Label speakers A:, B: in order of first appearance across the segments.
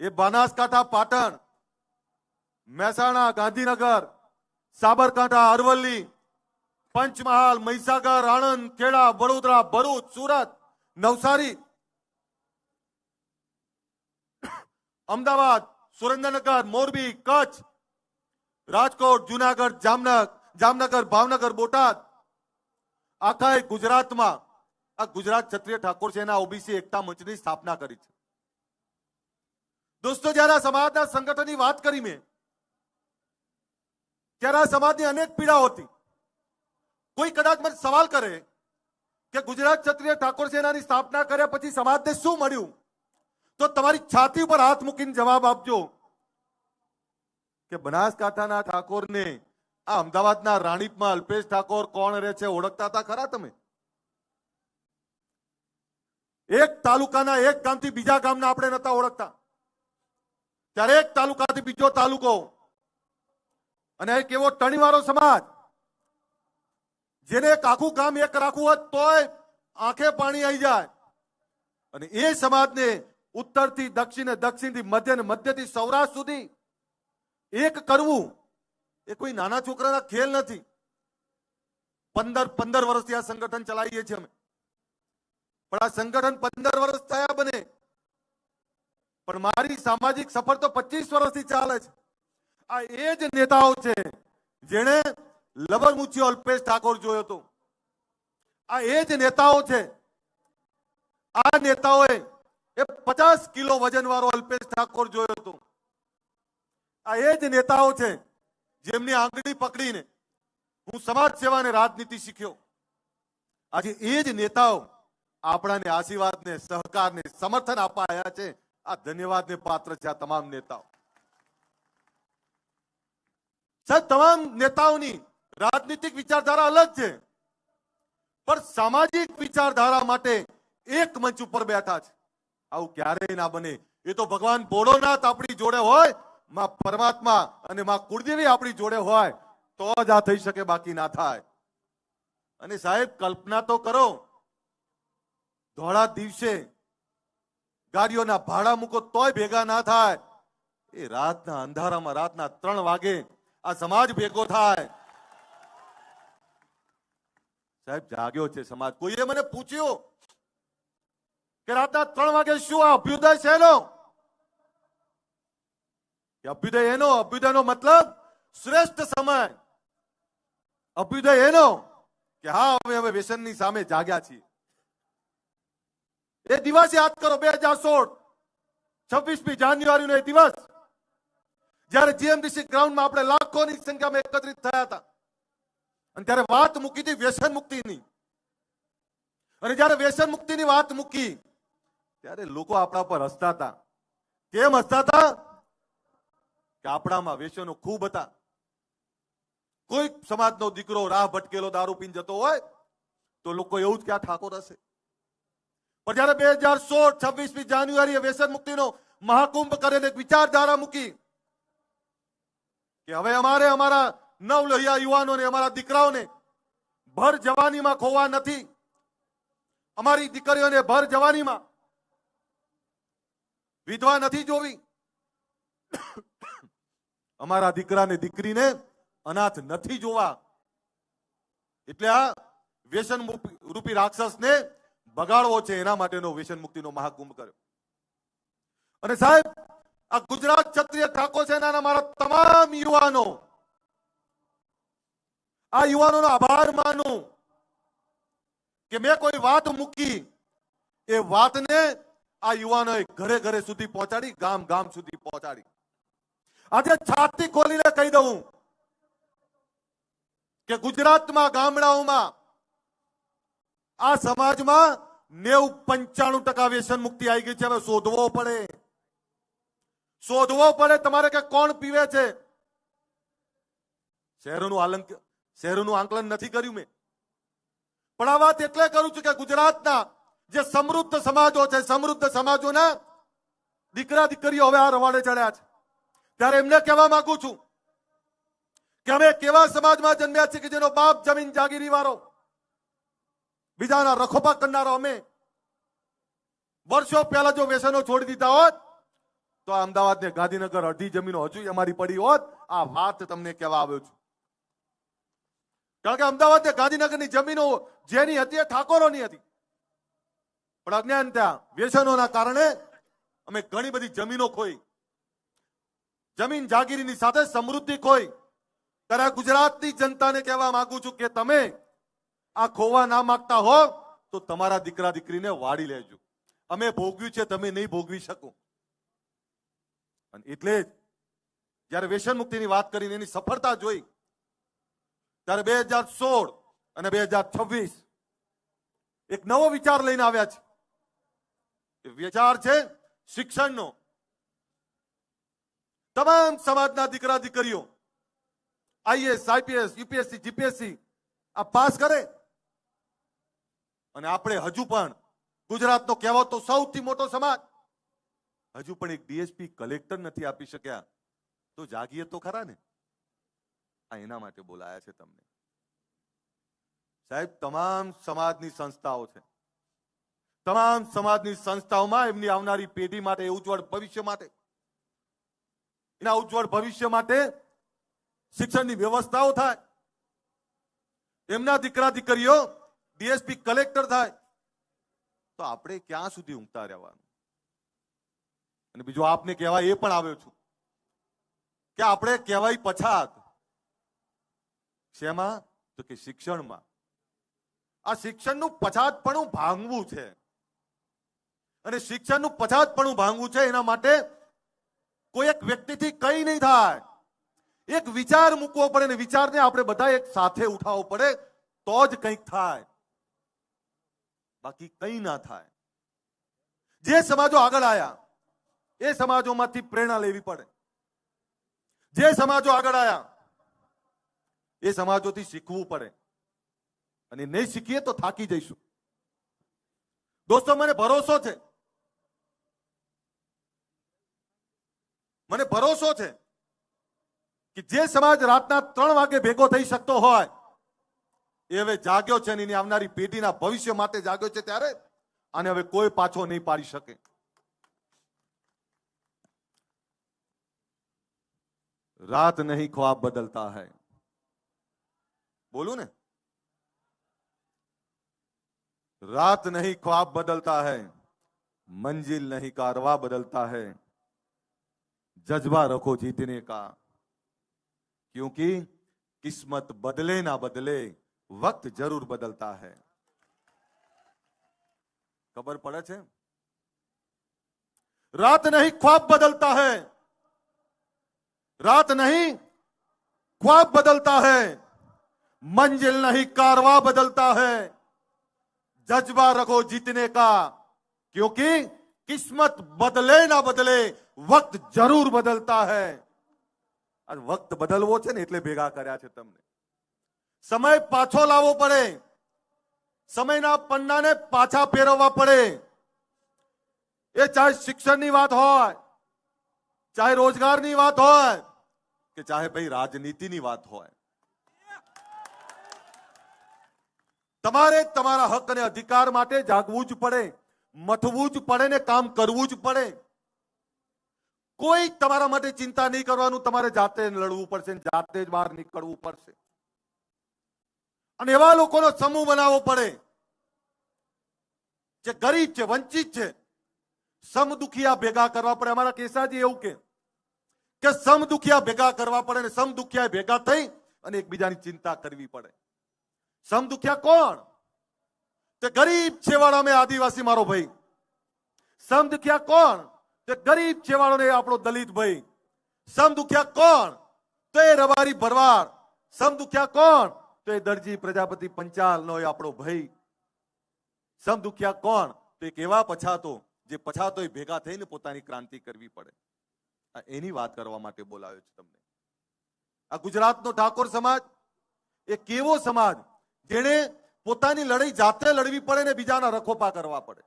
A: એ બનાસકાંઠા પાટણ, મહેસાણા, ગાંધીનગર, સાબરકાંઠા, અરવલ્લી, પંચમહાલ, મહીસાગર, આણંદ, ખેડા, વડોદરા, ભરૂચ, સુરત, નવસારી, અમદાવાદ, સુરેન્દ્રનગર, મોરબી, કચ્છ, રાજકોટ, જુનાગઢ જામનગર જામનગર, ભાવનગર, બોટાદ, આખા ગુજરાતમાં, આ ગુજરાત ક્ષત્રિય ઠાકોર સેના ઓબીસી એકતા મંચની સ્થાપના કરી છે. દોસ્તો, જ્યારે આ સમાજના સંગઠનની વાત કરી મેં, ત્યારે આ સમાજની અનેક પીડા હતી. કોઈ કદાચ મને સવાલ કરે કે ગુજરાત ક્ષત્રિય ઠાકોર સેનાની સ્થાપના કર્યા પછી સમાજને શું મળ્યું? તો તમારી છાતી ઉપર હાથ મૂકીને જવાબ આપજો કે બનાસકાંઠાના ઠાકોરને આ અમદાવાદના રાણીપમાં અલ્પેશ ઠાકોર કોણ રહે છે, ઓળખતા હતા ખરા તમે? એક તાલુકાના એક ગામથી બીજા ગામના આપણે નતા ઓળખતા. ત્યારે એક તાલુકાથી બીજો તાલુકો. અને એક એવો ટણીવાળો સમાજ, જેને એક આખું ગામ એક રાખવું હોત તોય આંખે પાણી આવી જાય. અને એ સમાજને ઉત્તરથી દક્ષિણે દક્ષિણથી મધ્ય ને મધ્યથી સૌરાષ્ટ્ર સુધી એક કરવું એ કોઈ નાના છોકરાના ખેલ નથી. પંદર પંદર વર્ષથી આ સંગઠન ચલાવીએ છીએ અમે. પણ આ સંગઠન પંદર વર્ષ થયા બને પણ મારી સામાજિક સફર તો પચીસ વર્ષથી ચાલે છે. આ એ જ નેતાઓ છે જેણે લબરમુચી અલ્પેશ ઠાકોર જોયો હતો. આ એ જ નેતાઓ છે. આ નેતાઓએ એ પચાસ કિલો વજન વાળો અલ્પેશ ઠાકોર જોયો હતો. આ એ જ નેતાઓ છે જેમની આંગળી પકડીને હું સમાજ સેવા અને રાજનીતિ શીખ્યો. આજે એ જ નેતાઓ આપણાને આશીર્વાદને, સહકારને, સમર્થન આપવા આવ્યા છે. આ ધન્યવાદને પાત્ર છે આ તમામ નેતાઓ. તમામ નેતાઓની રાજનીતિક વિચારધારા અલગ છે, પણ સામાજિક વિચારધારા માટે એક મંચ ઉપર બેઠા છે. આવું ક્યારેય ના બને. એ તો ભગવાન ભોળોનાથ આપણી જોડે હોય, માં પરમાત્મા અને માં કુળદેવી આપણી જોડે હોય, તો જ આ થઈ શકે, બાકી ના થાય. અને સાહેબ, કલ્પના તો કરો, ધોળા દિવસે ગાડીઓના ભાડા મૂકો તોય ભેગા ના થાય. એ રાતના અંધારામાં રાતના ત્રણ વાગે આ સમાજ ભેગો થાય. સાહેબ, જાગ્યો છે સમાજ. કોઈએ મને પૂછ્યું કે રાતના ત્રણ વાગે શું આ અભ્યુદય છે કે અભ્યુદય એનો? અભ્યુદયનો મતલબ શ્રેષ્ઠ સમય. અભ્યુદય એનો? કે હા હવે હવે વ્યસનની સામે જાગ્યા છીએ. એ દિવસ યાદ કરો, બે હજાર સોળ. છવ્વીસમી જાન્યુઆરીનો એ દિવસ. જ્યારે જીએમડીસી ગ્રાઉન્ડમાં આપણે લાખોની સંખ્યામાં એકત્રિત થયા હતા. અને ત્યારે વાત મૂકી હતી વ્યસન મુક્તિની. અને જ્યારે વ્યસન મુક્તિની વાત મૂકી, ત્યારે લોકો આપણા પર હસતા હતા. કેમ હસતા હતા? કે આપણામાં વ્યસનો ખૂબ હતા. કોઈ સમાજનો દીકરો રાહ ભટકેલો, દારૂ પીને જતો હોય, તો લોકો એવું જ કે, આ ઠાકોર હશે. પણ જયારે બે હજાર સોળ, છવ્વીસમી જાન્યુઆરીએ વ્યસન મુક્તિનો મહાકુંભ કરેલ એક વિચારધારા મૂકી કે હવે અમારે અમારા નવલહિયા યુવાનોને, અમારા દીકરાઓને ભર જવાનીમાં ખોવા નથી. અમારી દીકરીઓને ભર જવાનીમાં વિધવા નથી જોવી. અમારા દીકરાને, દીકરીને અનાથ નથી જોવા. એટલે આ વ્યસન રૂપી રાક્ષસને બગાડવો છે એના માટેનો વ્યસન મુક્તિનો મહાકુંભ કર્યો. અને સાહેબ, આ ગુજરાત ક્ષત્રિય ઠાકોર સેનાના મારા તમામ યુવાનો, આ યુવાનોનો આભાર માનું કે મેં કોઈ વાત મૂકી, એ વાતને આ યુવાનોએ ઘરે ઘરે સુધી પહોંચાડી, ગામ ગામ સુધી પહોંચાડી. આજે છાતી ખોલીને કહી દઉં કે ગુજરાતમાં, ગામડાઓમાં, આ સમાજમાં નેવું પંચાણું ટકા વ્યસન મુક્તિ આવી ગઈ છે. હવે શોધવો પડે. શોધવો પડે તમારે કે કોણ પીવે છે? શહેરોનું આલંક શહેરોનું આંકલન નથી કર્યું મેં. પણ આ વાત એટલે કરું છું કે ગુજરાતના જે સમૃદ્ધ સમાજો છે, સમૃદ્ધ સમાજોના દીકરા દીકરીઓ હવે આ રવાડે ચડ્યા છે. ત્યારે એમને કહેવા માંગુ છું કે અમે કેવા સમાજમાં જન્મ્યા છીએ કે જેનો બાપ જમીન જાગીરી વાળો બીજાના રખોપા કરનારો અમે વર્ષો પહેલા જો વ્યસનો છોડી દીધા હોત, તો અમદાવાદ ને ગાંધીનગર અડધી જમીનો હજુ અમારી પડી હોત, આ વાત તમને કહેવા આવ્યો છું. કારણ કે અમદાવાદ ને ગાંધીનગરની જમીનો જેની હતી એ ઠાકોરોની હતી. પણ અજ્ઞાનતા વ્યસનોના કારણે અમે ઘણી બધી જમીનો ખોઈ. જમીન જાગીરીની સાથે સમૃદ્ધિ ખોઈ. ત્યારે ગુજરાતની જનતાને કહેવા માંગુ છું કે તમે આ ખોવા ના માંગતા હો, તો તમારા દીકરા દીકરીને વાળી લેજો. અમે ભોગવ્યું છે, તમે નહીં ભોગવી શકો. અને એટલે જ જ્યારે વ્યસન મુક્તિની વાત કરીને એની સફળતા જોઈ, ત્યારે બે હજાર સોળ અને બે હજાર છવ્વીસ એક નવો વિચાર લઈને આવ્યા છે. વિચાર છે શિક્ષણનો. તમામ સમાજના દીકરા દીકરીઓ આઈએસ આઈપીએસ, યુપીએસસી, જીપીએસસી, આ પાસ કરે. અને આપણે હજુ પણ ગુજરાતનો કહેવાતો સૌથી મોટો સમાજ. હજુ પણ એક ડીએસપી કલેક્ટર નથી આપી શક્યા. તો જાગીએ તો ખરા ને? આ એના માટે બોલાયા છે તમને. સાહેબ, તમામ સમાજની સંસ્થાઓ છે. તમામ સમાજની સંસ્થાઓમાં એમની આવનારી પેઢી માટે, ઉજ્જવળ ભવિષ્ય માટે, એના ઉજ્જવળ ભવિષ્ય માટે શિક્ષણની વ્યવસ્થાઓ થાય. એમના દીકરા દીકરીઓ ડીએસપી કલેક્ટર થાય, તો આપણે ક્યાં સુધી ઊંઘતા રહેવાનું? અને બીજું આપને કહેવાય એ પણ આવ્યો છું કે આપણે કહેવાય પછાત. શેમાં? તો કે શિક્ષણમાં. આ શિક્ષણનું પછાતપણું ભાંગવું છે. અને શિક્ષણનું પછાતપણું ભાંગવું છે એના માટે કોઈ એક વ્યક્તિથી કઈ નહીં થાય. એક વિચાર મૂકવો પડે ને વિચારને આપણે બધા એક સાથે ઉઠાવવો પડે, તો જ કંઈક થાય. બાકી કંઈ ના થાય. જે સમાજો આગળ આવ્યા એ સમાજોમાંથી પ્રેરણા લેવી પડે. જે સમાજો આગળ આવ્યા એ સમાજોથી શીખવું પડે. અને નહીં શીખીએ તો થાકી જઈશું. દોસ્તો, મને ભરોસો છે. મને ભરોસો છે કે જે સમાજ રાતના ત્રણ વાગે ભેગો થઈ શકતો હોય એ હવે જાગ્યો છે અને એની આવનારી પેઢીના ભવિષ્ય માટે જાગ્યો છે ત્યારે અને હવે કોઈ પાછો નહીં પાડી શકે રાત નહીં ખ્વાબ બદલતા है બોલું ને रात नहीं ख्वाब बदलता है मंजिल नहीं कारवा बदलता है जज्बा रखो जीतने का क्योंकि किस्मत बदले ना बदले वक्त जरूर बदलता है खबर पड़े છે रात नहीं ख्वाब बदलता है रात नहीं ख्वाब बदलता है मंजिल नहीं कारवा बदलता है जज्बा रखो जीतने का क्योंकि किस्मत बदले ना बदले वक्त જરૂર બદલતા હે આ વક્ત બદલવો છે ને એટલે ભેગા કર્યા છે તમને સમય પાછો લાવવો પડે. સમયના પન્નાને પાછા ફેરવવા પડે. એ ચાહે શિક્ષણની વાત હોય, ચાહે રોજગારની વાત હોય, કે ચાહે ભાઈ રાજનીતિની વાત હોય. તમારે તમારા હક અને અધિકાર માટે જાગવું જ પડે, મથવું જ પડે ને કામ કરવું જ પડે. કોઈ તમારા માટે ચિંતા નહીં કરવાનું, તમારે જાતે લડવું પડશે જાતે જ બહાર નીકળવું પડશે. અને એવા લોકોનો સમૂહ બનાવવો પડે જે ગરીબ છે, વંચિત છે. સમદુખિયા ભેગા કરવા પડે. અમારા કેસાજી એવું કે કે સમ ભેગા કરવા પડે અને સમદુખિયા ભેગા થઈ અને એકબીજાની ચિંતા કરવી પડે. સમદુખિયા કોણ? તે ગરીબ છેવાડા મેં આદિવાસી મારો ભાઈ. સમદુખિયા કોણ? તે ગરીબ છેવાડો ને આપણો દલિત ભાઈ. સમદુખિયા કોણ? તો એ રબારી ભરવાડ. સમદુખ્યા કોણ? તો એ દરજી પ્રજાપતિ પંચાલ નો એ આપણો ભાઈ. સમ દુખ્યા કોણ? તો એક એવા પછાતો? જે પછાતો એ ભેગા થઈને પોતાની ક્રાંતિ કરવી પડે. એની વાત કરવા માટે બોલાવ્યો છે તમને. આ ગુજરાતનો ઠાકોર સમાજ, એ કેવો સમાજ? જેણે પોતાની લડાઈ જાતે લડવી પડે ને બીજાના રખોપા કરવા પડે.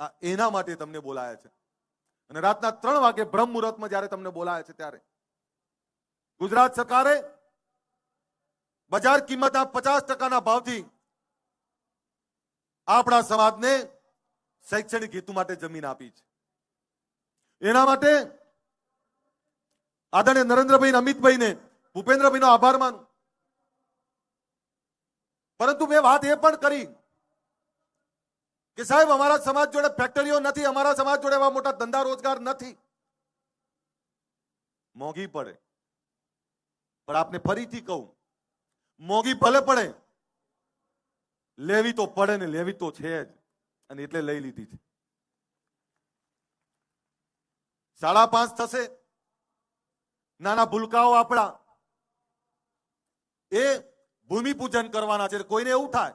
A: આ એના માટે તમને બોલાયા છે. અને રાતના ત્રણ વાગે બ્રહ્મ મુહૂર્તમાં જ્યારે તમને બોલાયા છે ત્યારે. ગુજરાત સરકારે બજાર કિંમતના પચાસ ટકાના ભાવથી આપણા સમાજને શૈક્ષણિક હેતુ માટે જમીન આપી છે. એના માટે આદરણીય નરેન્દ્રભાઈ અને અમિતભાઈને, ભૂપેન્દ્રભાઈનો આભાર માનું. પરંતુ મેં વાત એ પણ કરી કે સાહેબ, અમારા સમાજ જોડે ફેક્ટરીઓ નથી, અમારા સમાજ જોડે એવા મોટા ધંધા રોજગાર નથી. મોંઘી પડે. પણ આપને ફરીથી કહું મોંઘી ભલે પડે. લેવી તો પડે ને લેવી તો છે જ. અને એટલે લઈ લીધી છે. સાડા પાંચ થશે. નાના ભૂલકાઓ આપણા. એ ભૂમિપૂજન કરવાના છે. કોઈને એવું થાય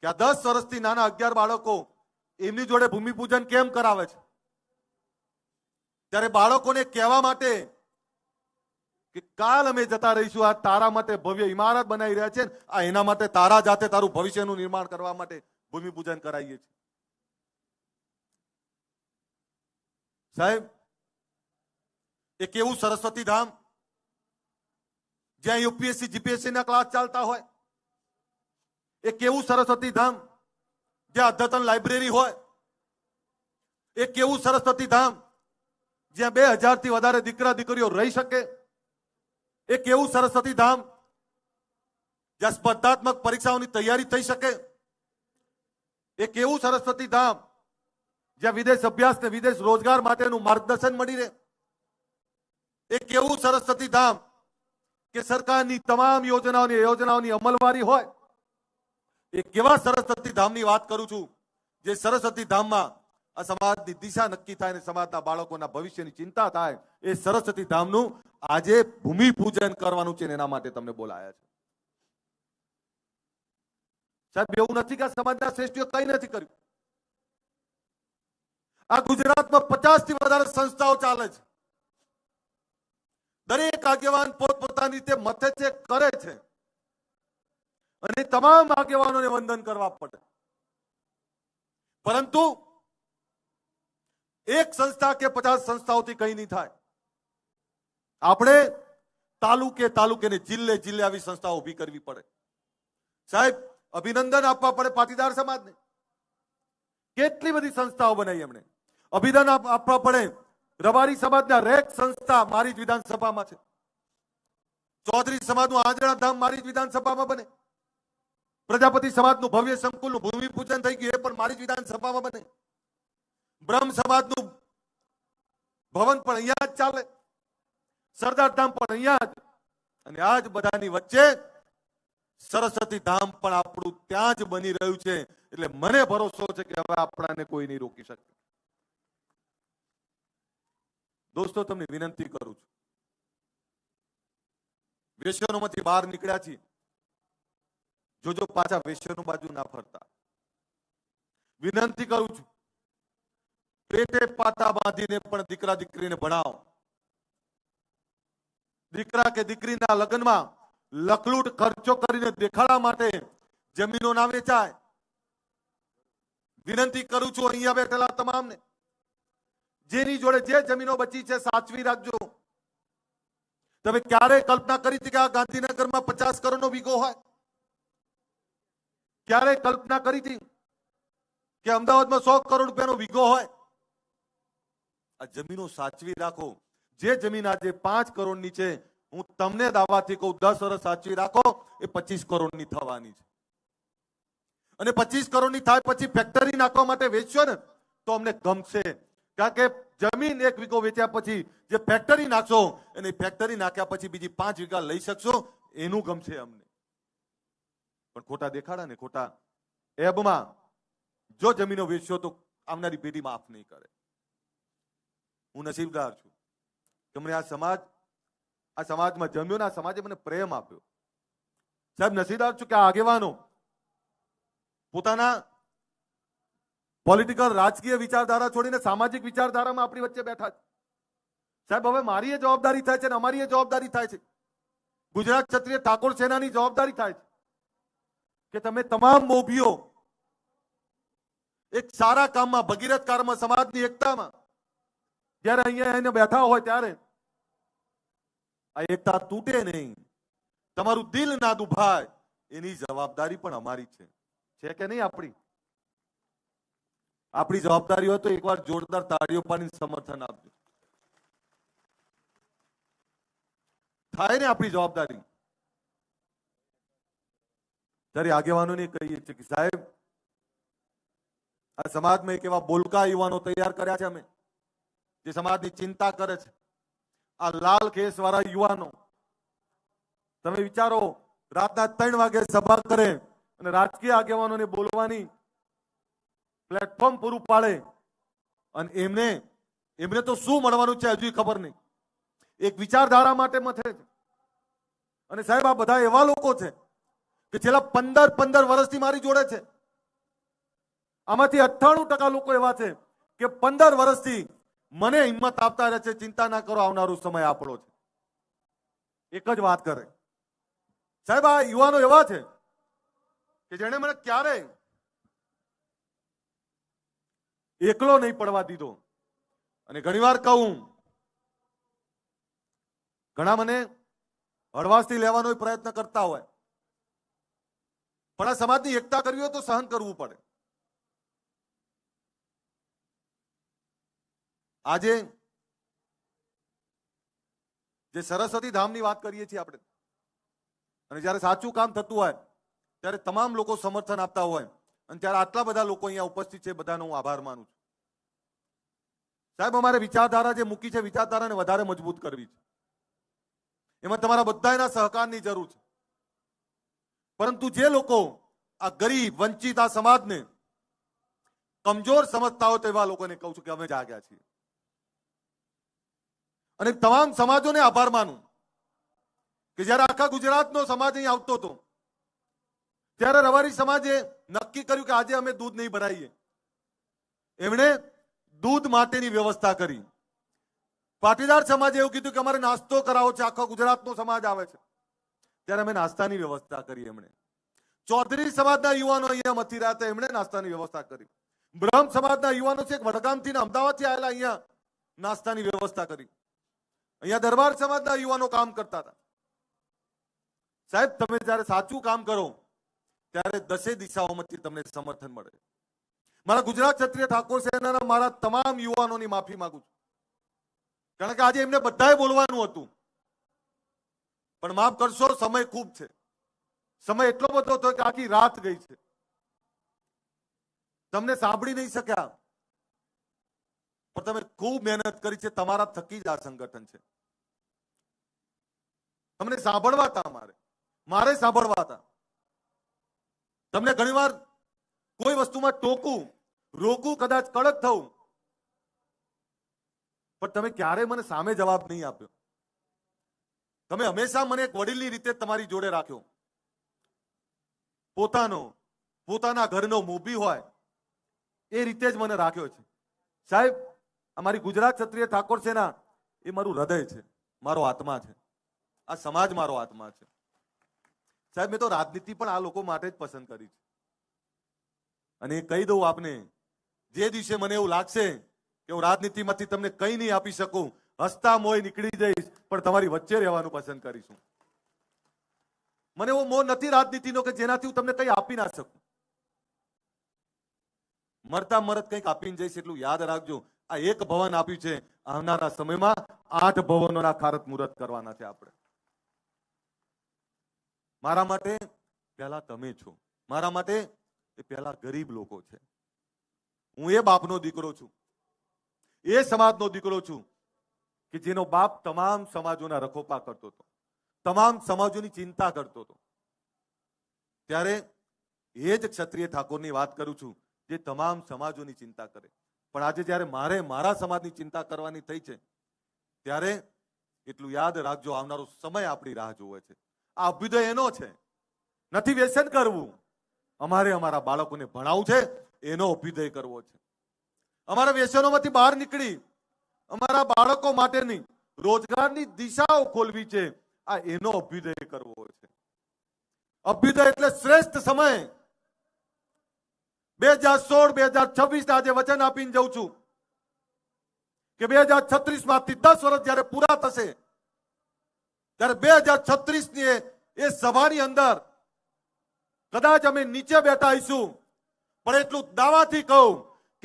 A: કે આ દસ વર્ષથી નાના અગિયાર બાળકો એમની જોડે ભૂમિપૂજન કેમ કરાવે છે? ત્યારે બાળકોને કહેવા માટે કે કાલ અમે જતા રહીશું, આ તારા માટે ભવ્ય ઇમારત બનાવી રહ્યા છે આ એના માટે તારા જાતે તારું ભવિષ્યનું નિર્માણ કરવા માટે ભૂમિ પૂજન કરાવીએ છીએ. સાહેબ એ કેવું સરસ્વતી ધામ, જ્યાં યુપીએસસી જીપીએસસી ના ક્લાસ ચાલતા હોય એ કેવું સરસ્વતી ધામ, જ્યાં અદ્યતન લાઇબ્રેરી હોય એ કેવું સરસ્વતી ધામ, જ્યાં બે હજારથી વધારે દીકરા દીકરીઓ રહી શકે એક એવું સરસ્વતી ધામ જ્યાં સ્પર્ધાત્મક પરીક્ષાઓની તૈયારી થઈ શકે? એક એવું સરસ્વતી ધામ જ્યાં વિદેશ અભ્યાસ ને વિદેશ રોજગાર માટેનું માર્ગદર્શન મળી રહે? એક એવું સરસ્વતી ધામ કે સરકારની તમામ યોજનાઓની યોજનાઓની અમલવારી હોય? એક એવા સરસ્વતી ધામની વાત કરું છું જે સરસ્વતી ધામમાં આ સમાજની દિશા નક્કી થાય અને સમાજના બાળકોના ભવિષ્યની ચિંતા થાય, એ સરસ્વતી ધામનું આજે ભૂમિ કરવાનું છે એના માટે તમને બોલાયા છે. સાહેબ, એવું નથી કે સમાજના શ્રેષ્ઠીઓ કઈ નથી કર્યું. આ ગુજરાતમાં પચાસથી વધારે સંસ્થાઓ ચાલે છે. દરેક આગેવાન પોતપોતાની રીતે મથે છે, કરે છે. અને તમામ આગેવાનોને વંદન કરવા પડે. પરંતુ એક સંસ્થા કે પચાસ સંસ્થાઓથી કઈ નહીં થાય. આપણે તાલુકે તાલુકે ને જિલ્લે જિલ્લે આવી સંસ્થાઓ ઊભી કરવી પડે. સાહેબ, અભિનંદન આપવા પડે પાટીદાર સમાજને. કેટલી બધી સંસ્થાઓ બનાવી એમણે. અભિનંદન આપવા પડે રબારી સમાજના રેક સંસ્થા મારી જ વિધાનસભામાં છે. ચૌધરી સમાજનું આંજણા ધામ મારી જ વિધાનસભામાં બને. પ્રજાપતિ સમાજનું ભવ્ય સંકુલનું ભૂમિપૂજન થઈ ગયું એ પણ મારી જ વિધાનસભામાં બને. બ્રહ્મ સમાજનું ભવન પણ અહીંયા જ ચાલે. સરદાર ધામ પણ અહીંયા જ. અને આ જ બધાની વચ્ચે સરસ્વતી ધામ પણ આપણું ત્યાં જ બની રહ્યું છે. એટલે મને ભરોસો છે કે હવે આપણાને કોઈ નહીં રોકી શકે. દોસ્તો, તમને વિનંતી કરું છું. વ્યસનોમાંથી બહાર નીકળ્યા છીએ. જોજો, પાછા વ્યસનો બાજુ ના ફરતા. વિનંતી કરું છું. પેટે પાટા બાંધીને પણ દીકરા દીકરીને ભણાવો. દીકરા કે દીકરીના લગ્નમાં લખલૂટ ખર્ચો કરીને દેખાડા માટે જમીનો ના વેચાય. વિનંતી કરું છું, અહીંયા બેઠેલા તમામને. જેની જોડે જે જમીનો બચી છે, સાચવી રાખજો. તમે ક્યારે કલ્પના કરી હતી કે આ ગાંધીનગરમાં પચાસ કરોડનો વીઘો હોય? ક્યારે કલ્પના કરી હતી કે અમદાવાદમાં સો કરોડ રૂપિયાનો વીઘો હોય? આ જમીનો સાચવી રાખો. જે જમીન આજે પાંચ કરોડની છે, હું તમને દાવાથી કહું, દસ વર્ષ સાચવી રાખો, એ પચીસ કરોડની થવાની છે. અને પચીસ કરોડની થાય પછી ફેક્ટરી નાખવા માટે વેચશો ને, તો અમને ગમશે. કારણ કે જમીન એક વીઘો વેચ્યા પછી જે ફેક્ટરી નાખશો અને ફેક્ટરી નાખ્યા પછી બીજી પાંચ વીઘા લઈ શકશો, એનું ગમશે અમને. પણ ખોટા દેખાડા ને, ખોટા એબમાં જો જમીનો વેચશો તો આવનારી પેઢી માફ નહીં કરે. હું નસીબદાર છું. કે મને આ સમાજ, આ સમાજમાં જમ્યો ને આ સમાજે મને પ્રેમ આપ્યો. સાહેબ, નસીબદાર છું કે આ આગેવાનો પોતાના પોલિટિકલ રાજકીય વિચારધારા છોડીને સામાજિક વિચારધારામાં આપણી વચ્ચે બેઠા છે. સાહેબ, હવે મારી જવાબદારી થાય છે ને અમારી જવાબદારી થાય છે. ગુજરાત ક્ષત્રિય ઠાકોર સેનાની જવાબદારી થાય છે કે તમે તમામ મોભીઓ એક સારા કામમાં, ભગીરથ કારમાં, સમાજની એકતામાં જ્યારે અહીંયા એને બેઠા હોય ત્યારે આ એકતા તૂટે નહીં. તમારું દિલ ના દુભાય, એની જવાબદારી પણ અમારી છે. છે કે નહીં આપણી? આપણી જવાબદારી હોય તો એકવાર જોરદાર તાળીઓ પાડીને સમર્થન આપજો. થાય ને આપણી જવાબદારી. ત્યારે આગેવાનોને કહીએ છીએ કે સાહેબ, આ સમાજમાં એક એવા બોલકા યુવાનો તૈયાર કર્યા છે અમે. જે સમાજની ચિંતા કરે છે. આ લાલ કેસ યુવાનો, તમે વિચારો, રાતના ત્રણ વાગે સભા કરે અને રાજકીય આગેવાનોને બોલવાની પ્લેટફોર્મ પૂરું પાડે અને એમને એમને તો શું મળવાનું છે હજુ ખબર નહીં. એક વિચારધારા માટે મથે છે. અને સાહેબ, આ બધા એવા લોકો છે કે છેલ્લા પંદર પંદર વર્ષથી મારી જોડે છે. આમાંથી અઠ્ઠાણું ટકા લોકો એવા છે કે પંદર વર્ષથી મને હિંમત આપતા રહે છે, ચિંતા ના કરો, આવનારો સમય આપણો છે. એક જ વાત કરે. સાહેબ, આ યુવાનો એવા છે કે જેણે મને ક્યારે એકલો નહીં પડવા દીધો. અને ઘણીવાર કહું, ઘણા મને હળવાશથી લેવાનો પ્રયત્ન કરતા હોય. પણ આ સમાજની એકતા કરવી હોય તો સહન કરવું પડે. આજે જે સરસ્વતી ધામની વાત કરીએ છીએ આપણે, અને જ્યારે સાચું કામ થતું હોય, ત્યારે તમામ લોકો સમર્થન આપતા હોય, અને ત્યારે આટલા બધા લોકો અહીંયા ઉપસ્થિત છે, બધાનો હું આભાર માનું છું. સાહેબ, અમારે વિચારધારા જે મૂકી છે, વિચારધારાને વધારે મજબૂત કરવી છે. એમાં તમારા બધાના સહકારની જરૂર છે. પરંતુ જે લોકો આ ગરીબ, વંચિત, આ સમાજને કમજોર સમજતા હોય તેવા લોકોને કહું છું કે અમે જાગ્યા છીએ. અને તમામ સમાજોને આભાર માનું કે જ્યારે આખા ગુજરાતનો સમાજ અહીં આવતો હતો, ત્યારે રવારી સમાજે નક્કી કર્યું કે આજે અમે દૂધ નહીં ભરાઈએ. એમણે દૂધ માટેની વ્યવસ્થા કરી. પાટીદાર સમાજે એવું કીધું કે અમારે નાસ્તો કરાવો છે, આખો ગુજરાતનો સમાજ આવે છે. ત્યારે અમે નાસ્તાની વ્યવસ્થા કરી એમણે. ચૌધરી સમાજના યુવાનો અહીંયા મથી રહ્યા હતા, એમણે નાસ્તાની વ્યવસ્થા કરી. બ્રહ્મ સમાજના યુવાનો છે વડગામથી અમદાવાદથી આવેલા અહીંયા નાસ્તાની વ્યવસ્થા કરી. અહીંયા દરબાર સમાજના યુવાનો કામ કરતા હતા. સાહેબ, તમે જ્યારે સાચું કામ કરો, ત્યારે દસે દિશાઓમાંથી તમને સમર્થન મળે. મારા ગુજરાત ક્ષત્રિય ઠાકોર સેનાના મારા તમામ યુવાનોની માફી માંગુ છું. કારણ કે આજે એમને બધાએ બોલવાનું હતું. પણ માફ કરશો, સમય ખૂબ છે. સમય એટલો બધો હતો કે આખી રાત ગઈ છે. તમને સાંભળી નહીં શક્યા. પણ તમે ખૂબ મહેનત કરી છે, તમારા થકી જ આ સંગઠન છે. તમને સાંભળવા હતા મારે મારે સાંભળવા હતા. તમને ઘણીવાર કોઈ વસ્તુમાં ટોકું, રોકું, કદાચ કડક થવું. પણ તમે ક્યારે મને સામે જવાબ નહીં આપ્યો? તમે હંમેશા મને એક વડીલની રીતે તમારી જોડે રાખ્યો. પોતાનો, પોતાના ઘરનો મોભી હોય, એ રીતે જ મને રાખ્યો છે. સાહેબ અમારી ગુજરાત ક્ષત્રિય ઠાકોર સેના એ મારું હૃદય છે, મારો આત્મા છે. આ સમાજ મારો આત્મા છે. સાહેબ, મેં તો રાજનીતિ પણ આ લોકો માટે જ પસંદ કરી છે. અને કહી દઉં આપને, જે દિવસે મને એવું લાગશે કે હું રાજનીતિમાંથી તમને કંઈ નહીં આપી શકું, હસતા મોય નીકળી જઈશ, પણ તમારી વચ્ચે રહેવાનું પસંદ કરીશું. મને એવો મોહ નથી રાજનીતિનો કે જેનાથી હું તમને કંઈ આપી ના શકું. મરતા મરત કંઈક આપીને જઈશ એટલું યાદ રાખજો. આ એક ભવન આપ્યું છે આવનારા સમયમાં આઠ ભવનોના ખારત મુહૂર્ત કરવાના છે આપણે. મારા માટે પહેલા તમે છો. મારા માટે એ પહેલા ગરીબ લોકો છે. હું એ બાપનો દીકરો છું. એ સમાજનો દીકરો છું કે જેનો બાપ તમામ સમાજોના રખોપા કરતો હતો. તમામ સમાજોની ચિંતા કરતો હતો. ત્યારે એ જ ક્ષત્રિય ઠાકોરની વાત કરું છું જે તમામ સમાજોની ચિંતા કરે. પણ આજે જ્યારે મારે મારા સમાજની ચિંતા કરવાની થઈ છે, ત્યારે એટલું યાદ રાખજો, આવનારો સમય આપણી રાહ જોવે છે. આ અભ્યુદય એનો છે. નથી વ્યસન કરવું. અમારે અમારા બાળકોને ભણાવવું છે, એનો અભ્યુદય કરવો છે. અમારા વ્યસનોમાંથી બહાર નીકળી, અમારા બાળકો માટેની રોજગારની દિશાઓ ખોલવી છે, આ એનો અભ્યુદય કરવો છે. અભ્યુદય એટલે શ્રેષ્ઠ સમય. બે હજાર સોળ, બે હજાર છવ્વીસ આજે વચન આપીને જઉં છું કે બે હજાર છત્રીસમાંથી દસ વર્ષ જયારે પૂરા થશે, ત્યારે બે હજાર છત્રીસની એ સભાની અંદર કદાચ અમે નીચે બેઠા આવીશું પણ એટલું દાવાથી કહું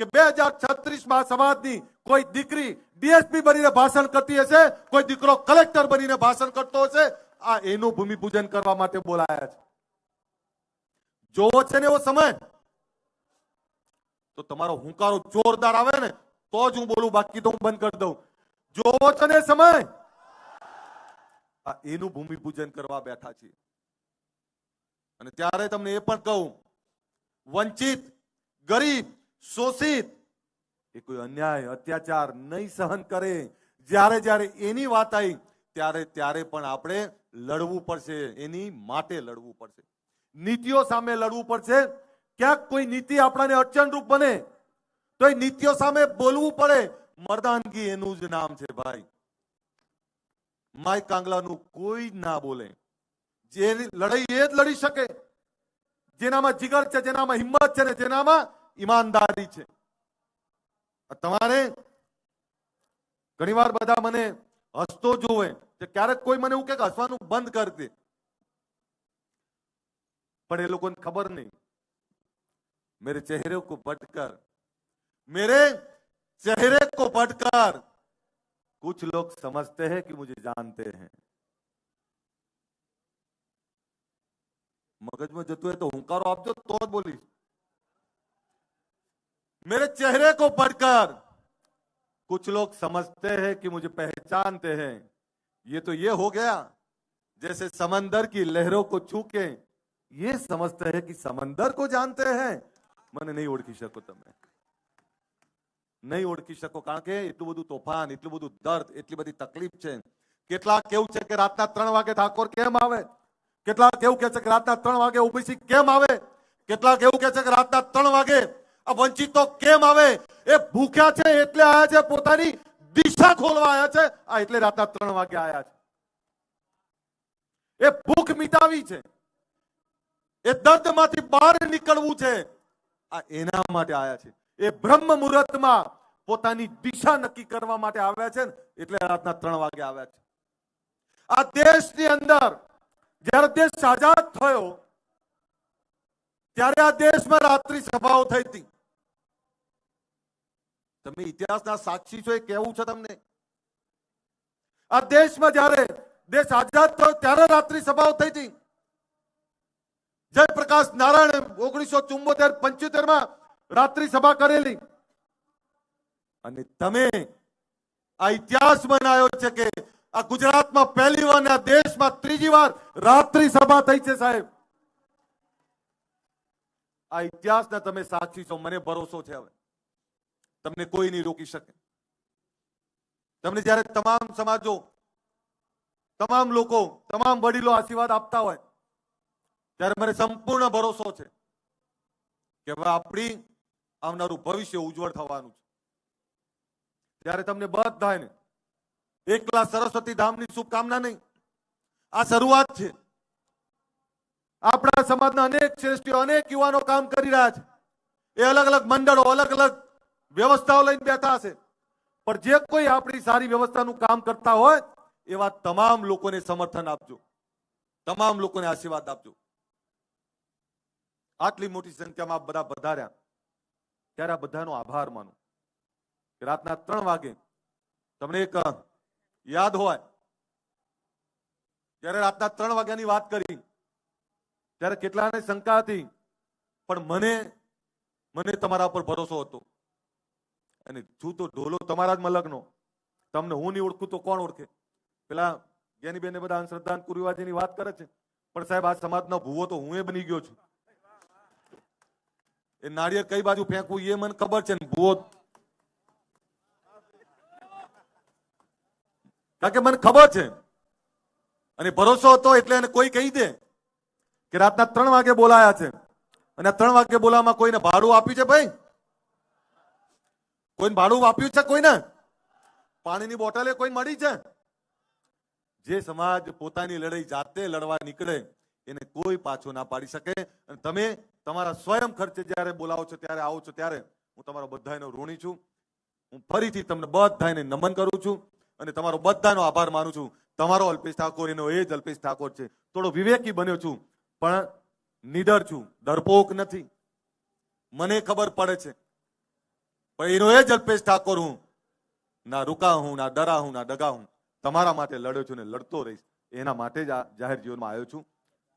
A: કે બે હજાર છત્રીસમાં સમાજની કોઈ દીકરી ડીએસપી બનીને ભાષણ કરતી હશે, કોઈ દીકરો કલેક્ટર બનીને ભાષણ કરતો હશે, આ એનું ભૂમિપૂજન કરવા માટે બોલાયા છે. જોવો છે ને એવો સમય. તો તમારો હુંકારો જોરદાર આવે ને, તો જ હું બોલું, બાકી તો હું બંધ કરી દઉં. જોવો છો ને સમય. આ એનું ભૂમિપૂજન કરવા બેઠા છીએ. અને ત્યારે તમને એ પણ કહું, વંચિત, ગરીબ, શોષિત, એ કોઈ અન્યાય, અત્યાચાર નહીં સહન કરે. જ્યારે જ્યારે એની વાત આવી, ત્યારે ત્યારે પણ આપણે લડવું પડશે, એની માટે લડવું પડશે. નીતિઓ સામે લડવું પડશે ક્યાંક કોઈ નીતિ આપણાને અડચણરૂપ બને, તો એ નીતિઓ સામે બોલવું પડે. મર્દાનગી એનું જ નામ છે ભાઈ. માય કાંગલાનું કોઈ ના બોલે. જે લડાઈ એ જ લડી શકે. જેનામાં જીગર છે, જેનામાં હિંમત છે ને જેનામાં ઈમાનદારી છે. તમારે ઘણીવાર બધા મને હસતો જોવે કે ક્યારેક કોઈ મને એવું કે હસવાનું બંધ કર દે. પણ એ લોકોને ખબર નહીં. मेरे चेहरे को बटकर मेरे चेहरे को बटकर कुछ लोग समझते हैं कि मुझे जानते हैं। मगज में जतु है तो हुंकारो आप जो तो बोली। मेरे चेहरे को पढ़कर कुछ लोग समझते हैं कि मुझे पहचानते हैं। ये तो ये हो गया, जैसे समंदर की लहरों को छूके ये समझते हैं कि समंदर को जानते हैं। મને નહીં ઓળખી શકો તમે. નહીં ઓળખી શકો, કારણ કે એટલું બધું તોફાન, એટલું બધું દર્દ, એટલી બધી તકલીફ છે. કેટલાક કેવું છે કે રાતના ત્રણ વાગે ઠાકોર કેમ આવે? કેટલાક એવું કે છે કે રાતના ત્રણ વાગે ઓબીસી કેમ આવે? કેટલાક એવું કે છે કે રાતના ત્રણ વાગે આ વંચિતો કેમ આવે? એ ભૂખ્યા છે એટલે આયા છે, પોતાની દિશા ખોલવા આયા છે. આ એટલે રાતના ત્રણ વાગે આયા છે. એ ભૂખ મિટાવી છે. એ દર્દમાંથી બહાર નીકળવું છે. આ એના માટે આવ્યા છે. એ બ્રહ્મ મુહૂર્તમાં પોતાની દિશા નક્કી કરવા માટે આવ્યા છે ને, એટલે રાતના ત્રણ વાગે આવ્યા છે. આ દેશની અંદર જ્યારે દેશ આઝાદ થયો, ત્યારે આ દેશમાં રાત્રિ સભાઓ થઈ હતી. તમે ઇતિહાસના સાક્ષી છો એ કેવું છે તમને? આ દેશમાં જ્યારે દેશ આઝાદ થયો, ત્યારે રાત્રિ સભાઓ થઈ હતી. જયપ્રકાશ નારાયણ ઓગણીસો ચુંબોતેર પંચોતેરમાં રાત્રિ સભા કરેલી. અને તમે આ ઇતિહાસ બનાવ્યો છે કે આ ગુજરાતમાં પહેલી વાર આ દેશમાં ત્રીજી વાર રાત્રિ સભા થઈ છે સાહેબ. આ ઇતિહાસના તમે સાચી છો, મને ભરોસો છે હવે. તમને કોઈ નહીં રોકી શકે. તમને જ્યારે તમામ સમાજો, તમામ લોકો, તમામ વડીલો આશીર્વાદ આપતા હોય ત્યારે મને સંપૂર્ણ ભરોસો છે કે હવે આપણી આવનારું ભવિષ્ય ઉજ્જવળ થવાનું છે. ત્યારે તમને બધાને એકલા સરસ્વતી ધામની શુભકામના નહીં. આ શરૂઆત છે. આપણા સમાજના અનેક શ્રેષ્ઠીઓ, અનેક યુવાનો કામ કરી રહ્યા છે. એ અલગ અલગ મંડળો, અલગ અલગ વ્યવસ્થાઓ લઈને બેઠા હશે પણ જે કોઈ આપણી સારી વ્યવસ્થાનું કામ કરતા હોય, એવા તમામ લોકોને સમર્થન આપજો. તમામ લોકોને આશીર્વાદ આપજો. આટલી મોટી સંખ્યામાં આપ બધા પધાર્યા. ત્યારે આ બધાનો આભાર માનું. રાતના ત્રણ વાગે તમને એક યાદ હોય. ત્યારે રાતના ત્રણ વાગ્યાની વાત કરી. ત્યારે કેટલાને શંકા હતી, પણ મને મને તમારા પર ભરોસો હતો. અને છું તો ઢોલો તમારા જ મલકનો. તમને હું નહીં ઓળખું તો કોણ ઓળખે? પેલા જ્ઞાનીબેન બધા અંધશ્રદ્ધા અને કુરિવાજીની વાત કરે છે. પણ સાહેબ, આ સમાજનો ભૂવો તો હું એ બની ગયો છું. એ નાળિયેર કઈ બાજુ ફેંકવું એ મને ખબર છે ને ભૂવો કારણ કે મને ખબર છે. અને ભરોસો હતો એટલે એને કોઈ કહી દે કે રાતના ત્રણ વાગે બોલાયા છે. અને ત્રણ વાગે બોલાવવામાં કોઈને ભાડું આપ્યું છે ભાઈ? કોઈને ભાડું આપ્યું છે કોઈને? પાણીની બોટલે કોઈ મળી છે? જે સમાજ પોતાની લડાઈ જાતે લડવા નીકળે એને કોઈ પાછો ના પાડી શકે. અને તમે તમારા સ્વયં ખર્ચે જ્યારે બોલાવો છો, ત્યારે આવો છો, ત્યારે હું તમારો બધાનો ઋણી છું. હું ફરીથી તમને બધાને નમન કરું છું અને તમારો બધાનો આભાર માનું છું. તમારો અલ્પેશ ઠાકોર, એનો એ જ અલ્પેશ ઠાકોર છે. થોડો વિવેકી બન્યો છું, પણ નીડર છું. ડરપોક નથી. મને ખબર પડે છે. પણ એનો એ જ અલ્પેશ ઠાકોર હું. ના રૂકા હું, ના ડરા હું, ના ડગા હું. તમારા માટે લડ્યો છું ને લડતો રહીશ. એના માટે જ આ જાહેર જીવનમાં આવ્યો છું.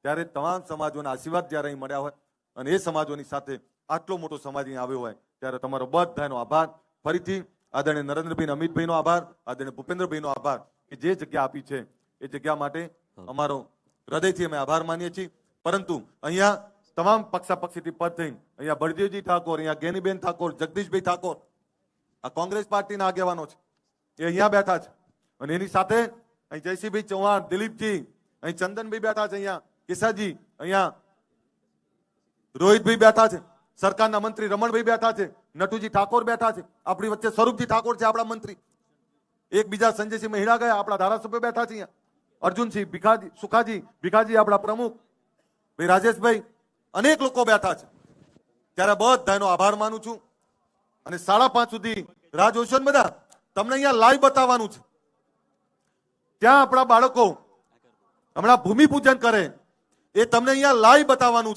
A: ત્યારે તમામ સમાજોના આશીર્વાદ જ્યારે અહીં મળ્યા હોય અને એ સમાજોની સાથે આટલો મોટો સમાજ અહીં આવ્યો હોય, ત્યારે તમારો બધાનો આભાર. ફરીથી આદરણીય નરેન્દ્રભાઈ અમિતભાઈનો આભાર, આદરણીય ભૂપેન્દ્રભાઈનો આભાર કે જે જગ્યા આપી છે, એ જગ્યા માટે અમારો હૃદયથી અમે આભાર માનીએ છીએ. પરંતુ અહીંયા તમામ પક્ષાપક્ષીથી પદ થઈને અહીંયા બળદેવજી ઠાકોર, અહીંયા ગેનીબેન ઠાકોર, જગદીશભાઈ ઠાકોર, આ કોંગ્રેસ પાર્ટીના આગેવાનો છે, એ અહીંયા બેઠા છે. અને એની સાથે અહીં જયસિંહભાઈ ચૌહાણ, દિલીપજી, અહીં ચંદનભાઈ બેઠા છે અહીંયા. કિસાજી અહીંયા રોહિતભાઈ બેઠા છે, સરકારના મંત્રી રમણભાઈ બેઠા છે, નટુજી ઠાકોર બેઠા છે, આપણી વચ્ચે સ્વરૂપજી ઠાકોર છે આપણા મંત્રી. એકબીજા સંજયસિંહ મહિડા ગયા, આપણા ધારાસભ્ય બેઠા છે અહીંયા. અર્જુનસિંહ ભીખાજી, સુખાજી, ભીખાજી આપણા પ્રમુખ. ભાઈ રાજેશભાઈ, અનેક લોકો બેઠા છે. ત્યારે બધાનો આભાર માનું છું. અને સાડા પાંચ સુધી રાહ જોશો બધા? તમને અહીંયા લાઈવ બતાવવાનું છે. ત્યાં આપણા બાળકો હમણાં ભૂમિ પૂજન કરે. એ તમને અહીંયા લાઈવ બતાવવાનું છે.